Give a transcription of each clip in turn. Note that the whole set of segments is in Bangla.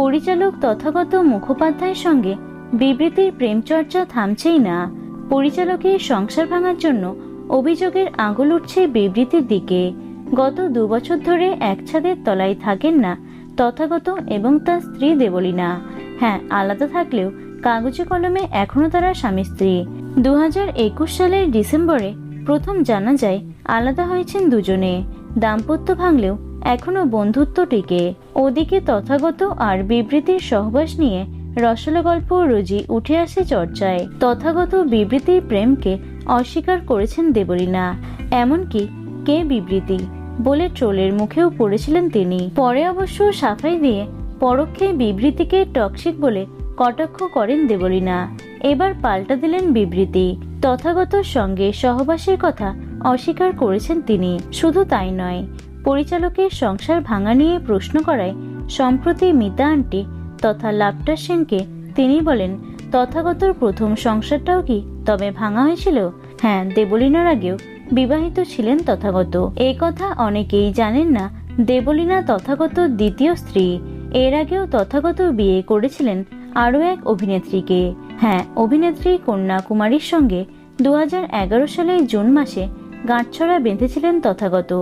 পরিচালক তথাগত মুখোপাধ্যায়ের সঙ্গে বিবৃতির প্রেমচর্চা থামছেই না। পরিচালকের সংসার ভাঙার জন্য অভিযোগের আঙুল উঠছে বিবৃতির দিকে। গত দু বছর ধরে এক ছাদের তলায় থাকেন না তথাগত এবং তার স্ত্রী দেবলীনা। হ্যাঁ আলাদা থাকলেও কাগজে কলমে এখনও তারা স্বামী স্ত্রী। দু হাজার একুশ সালের ডিসেম্বরে প্রথম জানা যায়, আলাদা হয়েছেন দুজনে। দাম্পত্য ভাঙলেও এখনও বন্ধুত্ব টিকে। ওদিকে তথাগত আর বিবৃতির সহবাস নিয়ে রসল গল্প রোজই উঠে আসে চর্চায়। তথাগত বিবৃতির প্রেমকে অস্বীকার করেছেন দেবলীনা। এমনকি কে বিবৃতি? বলে ট্রোলের মুখেও পড়েছিলেন তিনি। পরে অবশ্য সাফাই দিয়ে পরোক্ষে বিবৃতিকে টক্সিক বলে কটাক্ষ করেন দেবলীনা। এবার পাল্টা দিলেন বিবৃতি। তথাগতর সঙ্গে সহবাসের কথা অস্বীকার করেছেন তিনি। শুধু তাই নয় পরিচালকের সংসার ভাঙা নিয়ে প্রশ্ন করায় সম্প্রতি মিতা আন্টি তথা লাপটার সেনকে তিনি বলেন তথাগতর প্রথম সংসারটাও কি তবে ভাঙা হয়েছিল? হ্যাঁ দেবলীনার আগেও বিবাহিত ছিলেন তথাগত। এই কথা অনেকেই জানেন না, দেবলীনা তথাগত দ্বিতীয় স্ত্রী। এর আগেও তথাগত বিয়ে করেছিলেন আরও এক অভিনেত্রীকে। হ্যাঁ অভিনেত্রী কন্যা কুমারীর সঙ্গে দু হাজার এগারো সালের জুন মাসে গাঁটছড়া বেঁধেছিলেন তথাগত।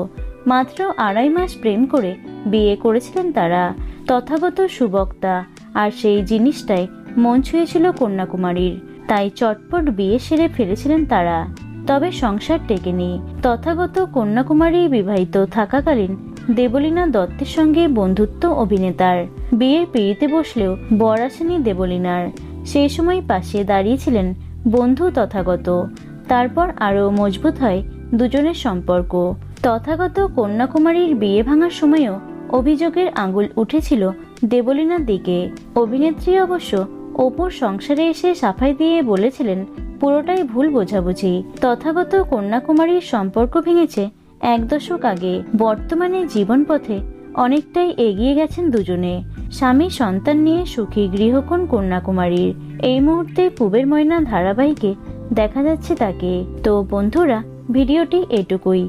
মাত্র আড়াই মাস প্রেম করে বিয়ে করেছিলেন তারা। তথাগত সুবক্তা, আর সেই জিনিসটাই মন ছুঁয়েছিল কন্যাকুমারীর। তাই চটপট বিয়ে সেরে ফেলেছিলেন তারা। তবে সংসার টেকেনি। তথাগত কন্যাকুমারী বিবাহিত থাকাকালীন দেবলীনা দত্তের সঙ্গে বন্ধুত্ব অভিনেতার। বিয়ের পিড়িতে বসলেও বর আসেনি দেবলীনার। সেই সময় পাশে দাঁড়িয়েছিলেন বন্ধু তথাগত। তারপর আরও মজবুত হয় দুজনের সম্পর্ক। তথাগত কন্যাকুমারীর বিয়ে ভাঙার সময়ও অভিযোগের আঙুল উঠেছিল দেবলীনার দিকে। অভিনেত্রী অবশ্য অপুর সংসারে এসে সাফাই দিয়ে বলেছিলেন, পুরোটাই ভুল বোঝাবুঝি। তথাগত কন্যাকুমারীর সম্পর্ক ভেঙেছে এক দশক আগে। বর্তমানে জীবন পথে অনেকটাই এগিয়ে গেছেন দুজনে। স্বামী সন্তান নিয়ে সুখী গৃহকোণ কন্যাকুমারীর। এই মুহূর্তে পুবের ময়না ধারাবাহিকে দেখা যাচ্ছে তাকে। তো বন্ধুরা, ভিডিওটি এটুকুই।